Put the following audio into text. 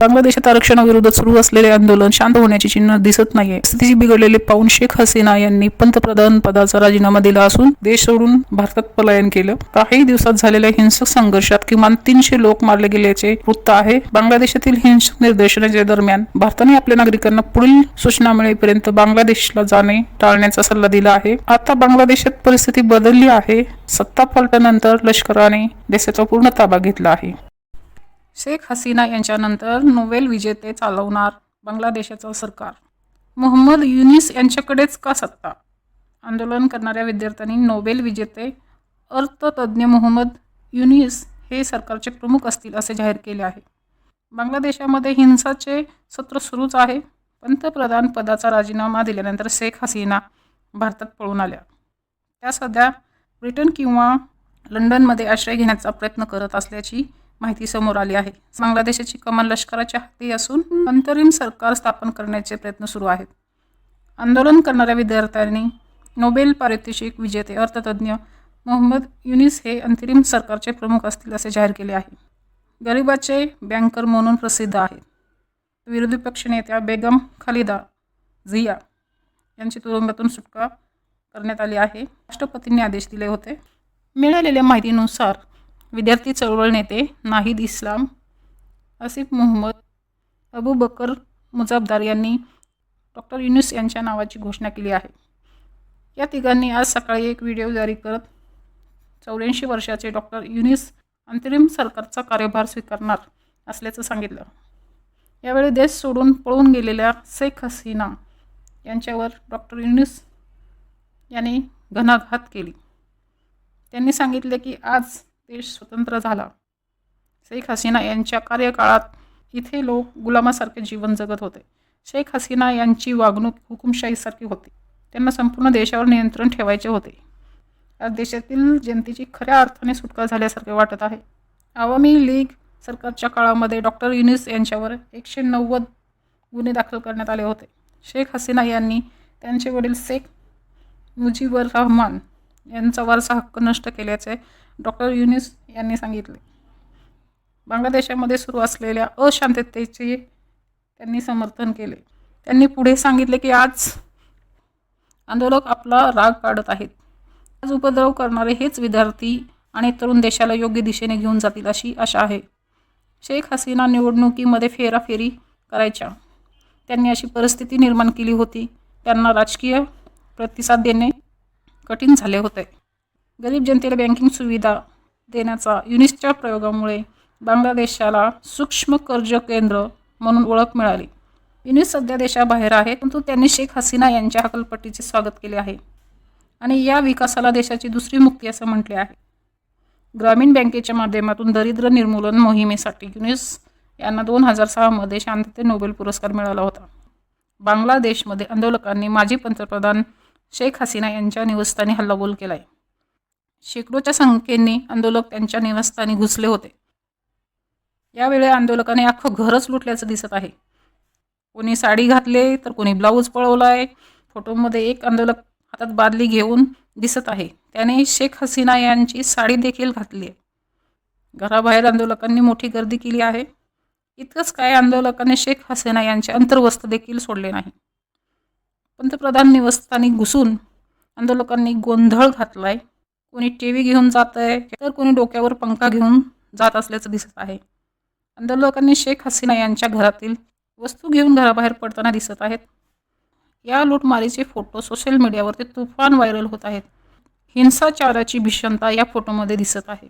बांगलादेशात आरक्षणाविरोधात सुरू असलेले आंदोलन शांत होण्याची चिन्ह दिसत नाहीये. स्थिती बिघडलेले पाहून शेख हसीना यांनी पंतप्रधान पदाचा राजीनामा दिला असून देश सोडून भारतात पलायन केलं. काही दिवसात झालेल्या हिंसक संघर्षात किमान तीनशे लोक मारले गेल्याचे वृत्त आहे. बांगलादेशातील हिंसक निर्देशनाच्या दरम्यान भारताने आपल्या नागरिकांना पुढील सूचना मिळेपर्यंत बांगलादेशला जाणे टाळण्याचा सल्ला दिला आहे. आता बांगलादेशात परिस्थिती बदलली आहे. सत्ता पालटल्यानंतर लष्कराने देशाचा पूर्ण ताबा घेतला आहे. शेख हसीना यांच्यानंतर नोबेल विजेते चालवणार बांगलादेशाचं सरकार. मोहम्मद युनिस यांच्याकडेच का सत्ता? आंदोलन करणाऱ्या विद्यार्थ्यांनी नोबेल विजेते अर्थतज्ज्ञ मोहम्मद युनिस हे सरकारचे प्रमुख असतील असे जाहीर केले आहे. बांगलादेशामध्ये हिंसाचे सत्र सुरूच आहे. पंतप्रधान पदाचा राजीनामा दिल्यानंतर शेख हसीना भारतात पळून आल्या. त्या सध्या ब्रिटन किंवा लंडनमध्ये आश्रय घेण्याचा प्रयत्न करत असल्याची माहिती समोर आली आहे. बांगलादेशाची कमान लष्कराच्या हाती असून अंतरिम सरकार स्थापन करण्याचे प्रयत्न सुरू आहेत. आंदोलन करणाऱ्या विद्यार्थ्यांनी नोबेल पारितोषिक विजेते अर्थतज्ज्ञ मोहम्मद युनिस हे अंतरिम सरकारचे प्रमुख असतील असे जाहीर केले आहे. गरिबाचे बँकर म्हणून प्रसिद्ध आहेत. विरोधी पक्षनेत्या बेगम खालिदा झिया यांची तुरुंगातून सुटका करण्यात आली आहे. राष्ट्रपतींनी आदेश दिले होते. मिळालेल्या माहितीनुसार विद्यार्थी चळवळ नेते नाहिद इस्लाम आसिफ मोहम्मद अबू बकर मुजाबदार यांनी डॉक्टर युनुस यांच्या नावाची घोषणा केली आहे. या तिघांनी आज सकाळी एक व्हिडिओ जारी करत चौऱ्याऐंशी वर्षाचे डॉक्टर युनिस अंतरिम सरकारचा कार्यभार स्वीकारणार असल्याचं सांगितलं. यावेळी देश सोडून पळून गेलेल्या शेख हसीना यांच्यावर डॉक्टर युनिस यांनी घणाघात केली. त्यांनी सांगितले की आज देश स्वतंत्र झाला. शेख हसीना यांच्या कार्यकाळात इथे लोक गुलामासारखे जीवन जगत होते. शेख हसीना यांची वागणूक हुकुमशाहीसारखी होती. त्यांना संपूर्ण देशावर नियंत्रण ठेवायचे होते. आज देशातील जनतेची खऱ्या अर्थाने सुटका झाल्यासारखे वाटत आहे. आवामी लीग सरकारच्या काळामध्ये डॉक्टर युनिस यांच्यावर एकशे नव्वद गुन्हे दाखल करण्यात आले होते. शेख हसीना यांनी त्यांचे वडील शेख मुजीबर रहमान यांचा वारसा हक्क नष्ट केल्याचे डॉक्टर युनिस यांनी सांगितले. बांगलादेशामध्ये सुरू असलेल्या अशांततेचे त्यांनी समर्थन केले. त्यांनी पुढे सांगितले की आज आंदोलक आपला राग काढत आहेत. आज उपद्रव करणारे हेच विद्यार्थी आणि तरुण देशाला योग्य दिशेने घेऊन जातील अशी आशा आहे. शेख हसीना निवडणुकीमध्ये फेराफेरी करायच्या. त्यांनी अशी परिस्थिती निर्माण केली होती. त्यांना राजकीय प्रतिसाद देणे कठीण झाले होते. गरीब जनतेला बँकिंग सुविधा देण्याचा युनिसच्या प्रयोगामुळे बांगलादेशाला सूक्ष्म कर्ज केंद्र म्हणून ओळख मिळाली. युनिस सध्या देशाबाहेर आहे परंतु त्यांनी शेख हसीना यांच्या हकलपट्टीचे स्वागत केले आहे आणि या विकासाला देशाची दुसरी मुक्ती असं म्हटले आहे. ग्रामीण बँकेच्या माध्यमातून दरिद्र निर्मूलन मोहिमेसाठी युनिस यांना दोन हजार सहामध्ये शांतते नोबेल पुरस्कार मिळाला होता. बांगलादेशमध्ये आंदोलकांनी माजी पंतप्रधान शेख हसीना यांच्या निवासस्थानी हल्लाबोल केला आहे शेकडोच्या संख्येने आंदोलक त्यांच्या निवासस्थानी घुसले होते. यावेळी आंदोलकाने अख्खं घरच लुटल्याचं दिसत आहे. कोणी साडी घातले तर कोणी ब्लाऊज पळवला आहे फोटोमध्ये एक आंदोलक हातात बादली घेऊन दिसत आहे. त्याने शेख हसीना यांची साडी देखील घातली आहे. घराबाहेर आंदोलकांनी मोठी गर्दी केली आहे. इतकंच काय आंदोलकांनी शेख हसीना यांचे अंतर्वस्त्र देखील सोडले नाही. पंतप्रधान निवासस्थानी घुसून आंदोलकांनी गोंधळ घातलाय. कोणी टी व्ही घेऊन जात आहे तर कोणी डोक्यावर पंखा घेऊन जात असल्याचं दिसत आहे. आंदोलकांनी शेख हसीना यांच्या घरातील वस्तू घेऊन घराबाहेर पडताना दिसत आहेत. या लूटमारीचे फोटो सोशल मीडियावरती तुफान व्हायरल होत आहेत. हिंसाचाराची भीषणता या फोटोमध्ये दिसत आहे.